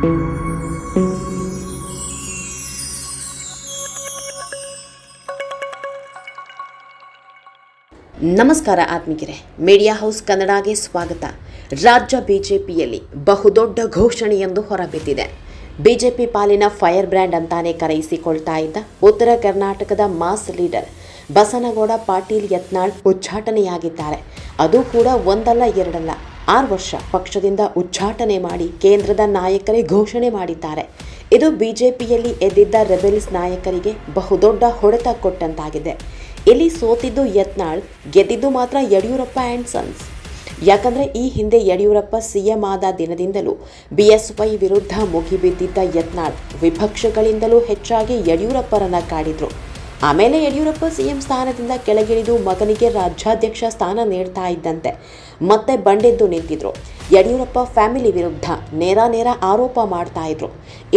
ನಮಸ್ಕಾರ ಆತ್ಮಿಕರೇ. Media house ಕನ್ನಡಗೆ ಸ್ವಾಗತ. ರಾಜ್ಯ ಬಿಜೆಪಿಯಲ್ಲಿ ಬಹುದೊಡ್ಡ ಘೋಷಣೆಯೊಂದು ಹೊರಬಿದ್ದಿದೆ. ಬಿಜೆಪಿ ಪಾಲಿನ ಫೈರ್ ಬ್ರ್ಯಾಂಡ್ ಅಂತಾನೆ ಕರೆಯಿಸಿಕೊಳ್ತಾ ಇದ್ದ ಉತ್ತರ ಕರ್ನಾಟಕದ ಮಾಸ್ ಲೀಡರ್ ಬಸನಗೌಡ ಪಾಟೀಲ್ ಯತ್ನಾಳ್ ಉಚ್ಚಾಟನೆಯಾಗಿದ್ದಾರೆ ಅದು ಕೂಡ ಒಂದಲ್ಲ ಎರಡಲ್ಲ. ಆರು ವರ್ಷ ಪಕ್ಷದಿಂದ ಉಚ್ಚಾಟನೆ ಮಾಡಿ ಕೇಂದ್ರದ ನಾಯಕರೇ ಘೋಷಣೆ ಮಾಡಿದ್ದಾರೆ. ಇದು ಬಿಜೆಪಿಯಲ್ಲಿ ಎದ್ದಿದ್ದ ರೆಬೆಲ್ಸ್ ನಾಯಕರಿಗೆ ಬಹುದೊಡ್ಡ ಹೊಡೆತ ಕೊಟ್ಟಂತಾಗಿದೆ. ಇಲ್ಲಿ ಸೋತಿದ್ದು ಯತ್ನಾಳ್, ಗೆದ್ದಿದ್ದು ಮಾತ್ರ ಯಡಿಯೂರಪ್ಪ ಆ್ಯಂಡ್ ಸನ್ಸ್. ಯಾಕಂದ್ರೆ ಈ ಹಿಂದೆ ಯಡಿಯೂರಪ್ಪ ಸಿಎಂ ಆದ ದಿನದಿಂದಲೂ ಬಿಎಸ್ವೈ ವಿರುದ್ಧ ಮುಗಿಬಿದ್ದಿದ್ದ ಯತ್ನಾಳ್ ವಿಪಕ್ಷಗಳಿಂದಲೂ ಹೆಚ್ಚಾಗಿ ಯಡಿಯೂರಪ್ಪರನ್ನ ಕಾಡಿದ್ರು. ಆಮೇಲೆ ಯಡಿಯೂರಪ್ಪ ಸಿಎಂ ಸ್ಥಾನದಿಂದ ಕೆಳಗಿಳಿದು ಮಗನಿಗೆ ರಾಜ್ಯಾಧ್ಯಕ್ಷ ಸ್ಥಾನ ನೀಡ್ತಾ ಇದ್ದಂತೆ. ಮತ್ತೆ ಬಂಡೆದ್ದು ನಿಂತಿದ್ರು. ಯಡಿಯೂರಪ್ಪ ಫ್ಯಾಮಿಲಿ ವಿರುದ್ಧ ನೇರ ನೇರ ಆರೋಪ ಮಾಡ್ತಾ ಇದ್ರು.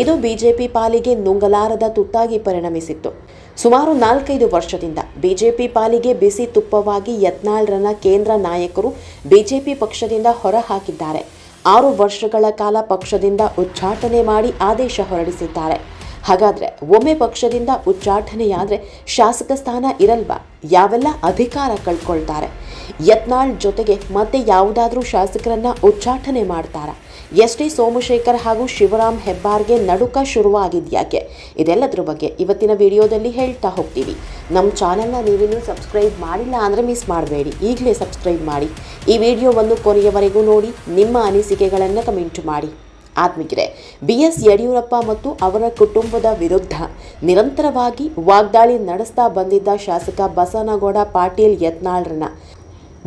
ಇದು ಬಿಜೆಪಿ ಪಾಲಿಗೆ ನುಂಗಲಾರದ ತುತ್ತಾಗಿ ಪರಿಣಮಿಸಿತ್ತು. ಸುಮಾರು ನಾಲ್ಕೈದು ವರ್ಷದಿಂದ ಬಿಜೆಪಿ ಪಾಲಿಗೆ ಬಿಸಿ ತುಪ್ಪವಾಗಿ ಯತ್ನಾಳ್ರನ್ನ ಕೇಂದ್ರ ನಾಯಕರು ಬಿಜೆಪಿ ಪಕ್ಷದಿಂದ ಹೊರಹಾಕಿದ್ದಾರೆ. ಆರು ವರ್ಷಗಳ ಕಾಲ ಪಕ್ಷದಿಂದ ಉಚ್ಚಾಟನೆ ಮಾಡಿ ಆದೇಶ ಹೊರಡಿಸಿದ್ದಾರೆ. ಹಾಗಾದ್ರೆ ಒಮ್ಮೆ ಪಕ್ಷದಿಂದ ಉಚ್ಚಾಟನೆಯಾದರೆ ಶಾಸಕ ಸ್ಥಾನ ಇರಲ್ವಾ? ಯಾವೆಲ್ಲ ಅಧಿಕಾರ ಕಳ್ಕೊಳ್ತಾರೆ? ಯತ್ನಾಳ್ ಜೊತೆಗೆ ಮತ್ತೆ ಯಾವುದಾದ್ರೂ ಶಾಸಕರನ್ನ ಉಚ್ಚಾಟನೆ ಮಾಡ್ತಾರ? ಎಸ್ ಟಿ ಸೋಮಶೇಖರ್ ಹಾಗೂ ಶಿವರಾಮ್ ಹೆಬ್ಬಾರ್ಗೆ ನಡುಕ ಶುರುವಾಗಿದ್ಯಾಕೆ? ಇದೆಲ್ಲದ್ರ ಬಗ್ಗೆ ಇವತ್ತಿನ ವಿಡಿಯೋದಲ್ಲಿ ಹೇಳ್ತಾ ಹೋಗ್ತೀವಿ. ನಮ್ಮ ಚಾನೆಲ್ನ ನೀವಿನ್ನೂ ಸಬ್ಸ್ಕ್ರೈಬ್ ಮಾಡಿಲ್ಲ ಅಂದರೆ ಮಿಸ್ ಮಾಡಬೇಡಿ. ಈಗಲೇ ಸಬ್ಸ್ಕ್ರೈಬ್ ಮಾಡಿ. ಈ ವಿಡಿಯೋವನ್ನು ಕೊನೆಯವರೆಗೂ ನೋಡಿ, ನಿಮ್ಮ ಅನಿಸಿಕೆಗಳನ್ನು ಕಮೆಂಟ್ ಮಾಡಿ. ಆತ್ಮಿಕರೇ, ಬಿ ಎಸ್ ಯಡಿಯೂರಪ್ಪ ಮತ್ತು ಅವರ ಕುಟುಂಬದ ವಿರುದ್ಧ ನಿರಂತರವಾಗಿ ವಾಗ್ದಾಳಿ ನಡೆಸ್ತಾ ಬಂದಿದ್ದ ಶಾಸಕ ಬಸನಗೌಡ ಪಾಟೀಲ್ ಯತ್ನಾಳ್ರನ್ನ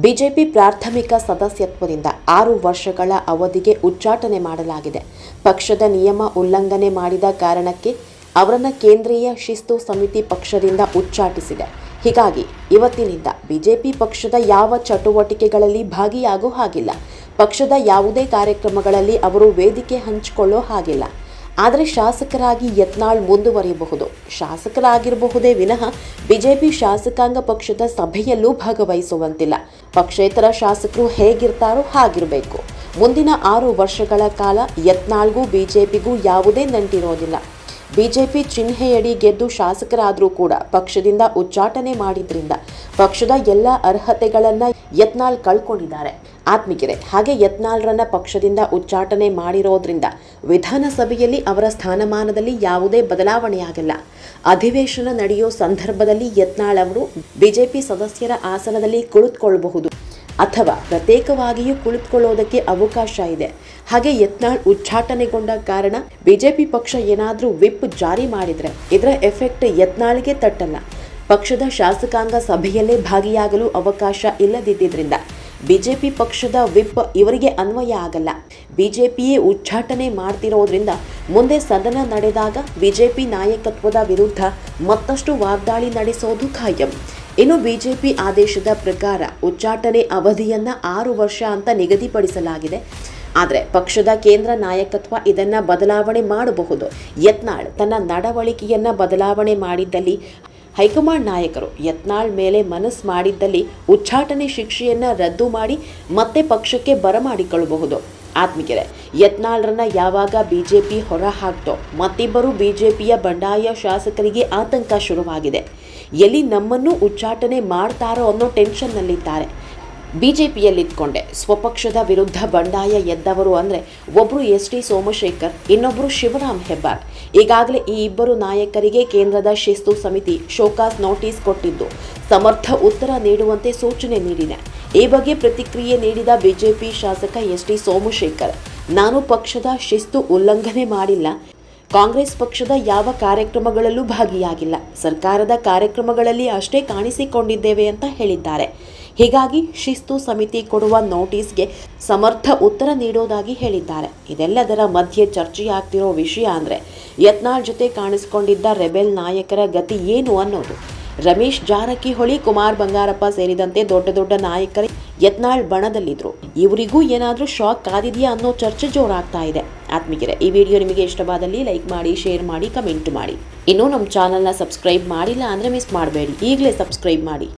ಬಿಜೆಪಿ ಪ್ರಾಥಮಿಕ ಸದಸ್ಯತ್ವದಿಂದ ಆರು ವರ್ಷಗಳ ಅವಧಿಗೆ ಉಚ್ಚಾಟನೆ ಮಾಡಲಾಗಿದೆ. ಪಕ್ಷದ ನಿಯಮ ಉಲ್ಲಂಘನೆ ಮಾಡಿದ ಕಾರಣಕ್ಕೆ ಅವರನ್ನು ಕೇಂದ್ರೀಯ ಶಿಸ್ತು ಸಮಿತಿ ಪಕ್ಷದಿಂದ ಉಚ್ಚಾಟಿಸಿದೆ. ಹೀಗಾಗಿ ಇವತ್ತಿನಿಂದ ಬಿಜೆಪಿ ಪಕ್ಷದ ಯಾವ ಚಟುವಟಿಕೆಗಳಲ್ಲಿ ಭಾಗಿಯಾಗೋ ಹಾಗಿಲ್ಲ. ಪಕ್ಷದ ಯಾವುದೇ ಕಾರ್ಯಕ್ರಮಗಳಲ್ಲಿ ಅವರು ವೇದಿಕೆ ಹಂಚಿಕೊಳ್ಳೋ ಹಾಗಿಲ್ಲ. ಆದರೆ ಶಾಸಕರಾಗಿ ಯತ್ನಾಳ್ ಮುಂದುವರಿಯಬಹುದು. ಶಾಸಕರಾಗಿರಬಹುದೇ ವಿನಃ ಬಿಜೆಪಿ ಶಾಸಕಾಂಗ ಪಕ್ಷದ ಸಭೆಯಲ್ಲೂ ಭಾಗವಹಿಸುವಂತಿಲ್ಲ. ಪಕ್ಷೇತರ ಶಾಸಕರು ಹೇಗಿರ್ತಾರೋ ಹಾಗಿರಬೇಕು. ಮುಂದಿನ ಆರು ವರ್ಷಗಳ ಕಾಲ ಯತ್ನಾಳ್ಗೂ ಬಿಜೆಪಿಗೂ ಯಾವುದೇ ನಂಟಿರೋದಿಲ್ಲ ಬಿಜೆಪಿ ಚಿಹ್ನೆಯಡಿ ಗೆದ್ದು ಶಾಸಕರಾದರೂ ಕೂಡ ಪಕ್ಷದಿಂದ ಉಚ್ಚಾಟನೆ ಮಾಡಿದ್ರಿಂದ ಪಕ್ಷದ ಎಲ್ಲ ಅರ್ಹತೆಗಳನ್ನ ಯತ್ನಾಳ್ ಕಳ್ಕೊಂಡಿದ್ದಾರೆ. ಆತ್ಮಿಕರೆ, ಹಾಗೆ ಯತ್ನಾಳ್ರನ್ನ ಪಕ್ಷದಿಂದ ಉಚ್ಚಾಟನೆ ಮಾಡಿರೋದ್ರಿಂದ ವಿಧಾನಸಭೆಯಲ್ಲಿ ಅವರ ಸ್ಥಾನಮಾನದಲ್ಲಿ ಯಾವುದೇ ಬದಲಾವಣೆಯಾಗಿಲ್ಲ. ಅಧಿವೇಶನ ನಡೆಯೋ ಸಂದರ್ಭದಲ್ಲಿ ಯತ್ನಾಳ್ ಅವರು ಬಿಜೆಪಿ ಸದಸ್ಯರ ಆಸನದಲ್ಲಿ ಕುಳಿತುಕೊಳ್ಳಬಹುದು. ಅಥವಾ ಪ್ರತ್ಯೇಕವಾಗಿಯೂ ಕುಳಿತುಕೊಳ್ಳೋದಕ್ಕೆ ಅವಕಾಶ ಇದೆ. ಹಾಗೆ ಯತ್ನಾಳ್ ಉಚ್ಚಾಟನೆಗೊಂಡ ಕಾರಣ ಬಿಜೆಪಿ ಪಕ್ಷ ಏನಾದರೂ ವಿಪ್ ಜಾರಿ ಮಾಡಿದರೆ, ಇದರ ಎಫೆಕ್ಟ್ ಯತ್ನಾಳ್ಗೆ ತಟ್ಟಲ್ಲ. ಪಕ್ಷದ ಶಾಸಕಾಂಗ ಸಭೆಯಲ್ಲೇ ಭಾಗಿಯಾಗಲು ಅವಕಾಶ ಇಲ್ಲದಿದ್ದರಿಂದ ಬಿಜೆಪಿ ಪಕ್ಷದ ವಿಪ್ ಇವರಿಗೆ ಅನ್ವಯ ಆಗಲ್ಲ. ಬಿಜೆಪಿಯೇ ಉಚ್ಚಾಟನೆ ಮಾಡ್ತಿರೋದ್ರಿಂದ ಮುಂದೆ ಸದನ ನಡೆದಾಗ ಬಿಜೆಪಿ ನಾಯಕತ್ವದ ವಿರುದ್ಧ ಮತ್ತಷ್ಟು ವಾಗ್ದಾಳಿ ನಡೆಸೋದು ಖಾಯಂ. ಇನ್ನು ಬಿಜೆಪಿ ಆದೇಶದ ಪ್ರಕಾರ ಉಚ್ಚಾಟನೆ ಅವಧಿಯನ್ನ ಆರು ವರ್ಷ ಅಂತ ನಿಗದಿಪಡಿಸಲಾಗಿದೆ. ಆದರೆ ಪಕ್ಷದ ಕೇಂದ್ರ ನಾಯಕತ್ವ ಇದನ್ನು ಬದಲಾವಣೆ ಮಾಡಬಹುದು. ಯತ್ನಾಳ್ ತನ್ನ ನಡವಳಿಕೆಯನ್ನ ಬದಲಾವಣೆ ಮಾಡಿದ್ದಲ್ಲಿ ಹೈಕಮಾಂಡ್ ನಾಯಕರು ಯತ್ನಾಳ್ ಮೇಲೆ ಮನಸ್ಸು ಮಾಡಿದ್ದಲ್ಲಿ ಉಚ್ಚಾಟನೆ ಶಿಕ್ಷೆಯನ್ನ ರದ್ದು ಮಾಡಿ ಮತ್ತೆ ಪಕ್ಷಕ್ಕೆ ಬರಮಾಡಿಕೊಳ್ಳಬಹುದು. ಆತ್ಮಿಕೆರೆ ಯತ್ನಾಳ್ರನ್ನ ಯಾವಾಗ ಬಿಜೆಪಿ ಹೊರ ಹಾಕ್ತೋ, ಮತ್ತಿಬ್ಬರು ಬಿಜೆಪಿಯ ಬಂಡಾಯ ಶಾಸಕರಿಗೆ ಆತಂಕ ಶುರುವಾಗಿದೆ. ಎಲ್ಲಿ ನಮ್ಮನ್ನು ಉಚ್ಚಾಟನೆ ಮಾಡ್ತಾರೋ ಅನ್ನೋ ಟೆನ್ಷನ್ನಲ್ಲಿದ್ದಾರೆ ಬಿಜೆಪಿಯಲ್ಲಿದ್ಕೊಂಡೆ. ಸ್ವಪಕ್ಷದ ವಿರುದ್ಧ ಬಂಡಾಯ ಎದ್ದವರು ಅಂದರೆ ಒಬ್ಬರು ಎಸ್ ಟಿ ಸೋಮಶೇಖರ್ ಇನ್ನೊಬ್ಬರು ಶಿವರಾಮ್ ಹೆಬ್ಬಾರ್. ಈಗಾಗಲೇ ಈ ಇಬ್ಬರು ನಾಯಕರಿಗೆ ಕೇಂದ್ರದ ಶಿಸ್ತು ಸಮಿತಿ ಶೋಕಾಸ್ ನೋಟಿಸ್ ಕೊಟ್ಟಿದ್ದು, ಸಮರ್ಥ ಉತ್ತರ ನೀಡುವಂತೆ ಸೂಚನೆ ನೀಡಿದೆ. ಈ ಬಗ್ಗೆ ಪ್ರತಿಕ್ರಿಯೆ ನೀಡಿದ ಬಿಜೆಪಿ ಶಾಸಕ ಎಸ್ ಟಿ ಸೋಮಶೇಖರ್, ನಾನು ಪಕ್ಷದ ಶಿಸ್ತು ಉಲ್ಲಂಘನೆ ಮಾಡಿಲ್ಲ. ಕಾಂಗ್ರೆಸ್ ಪಕ್ಷದ ಯಾವ ಕಾರ್ಯಕ್ರಮಗಳಲ್ಲೂ ಭಾಗಿಯಾಗಿಲ್ಲ. ಸರ್ಕಾರದ ಕಾರ್ಯಕ್ರಮಗಳಲ್ಲಿ ಅಷ್ಟೇ ಕಾಣಿಸಿಕೊಂಡಿದ್ದೇವೆ ಅಂತ ಹೇಳಿದ್ದಾರೆ. ಹೀಗಾಗಿ ಶಿಸ್ತು ಸಮಿತಿ ಕೊಡುವ ನೋಟಿಸ್ಗೆ ಸಮರ್ಥ ಉತ್ತರ ನೀಡೋದಾಗಿ ಹೇಳಿದ್ದಾರೆ. ಇದೆಲ್ಲದರ ಮಧ್ಯೆ ಚರ್ಚೆಯಾಗ್ತಿರೋ ವಿಷಯ ಅಂದರೆ ಯತ್ನಾಳ್ ಜೊತೆ ಕಾಣಿಸಿಕೊಂಡಿದ್ದ ರೆಬೆಲ್ ನಾಯಕರ ಗತಿ ಏನು ಅನ್ನೋದು. ರಮೇಶ್ ಜಾರಕಿಹೊಳಿ, ಕುಮಾರ್ ಬಂಗಾರಪ್ಪ ಸೇರಿದಂತೆ ದೊಡ್ಡ ದೊಡ್ಡ ನಾಯಕರೇ ಯತ್ನಾಳ್ ಬಣದಲ್ಲಿದ್ದರು ಇವರಿಗೂ ಏನಾದರೂ ಶಾಕ್ ಕಾದಿದೆಯಾ ಅನ್ನೋ ಚರ್ಚೆ ಜೋರಾಗ್ತಾ ಇದೆ. ಆತ್ಮಿಕರೆ ಈ ವಿಡಿಯೋ ನಿಮಗೆ ಇಷ್ಟವಾದಲ್ಲಿ ಲೈಕ್ ಮಾಡಿ, ಶೇರ್ ಮಾಡಿ, ಕಮೆಂಟ್ ಮಾಡಿ. ಇನ್ನೂ ನಮ್ಮ ಚಾನಲ್ನ ಸಬ್ಸ್ಕ್ರೈಬ್ ಮಾಡಿಲ್ಲ ಅಂದರೆ ಮಿಸ್ ಮಾಡಬೇಡಿ. ಈಗಲೇ ಸಬ್ಸ್ಕ್ರೈಬ್ ಮಾಡಿ.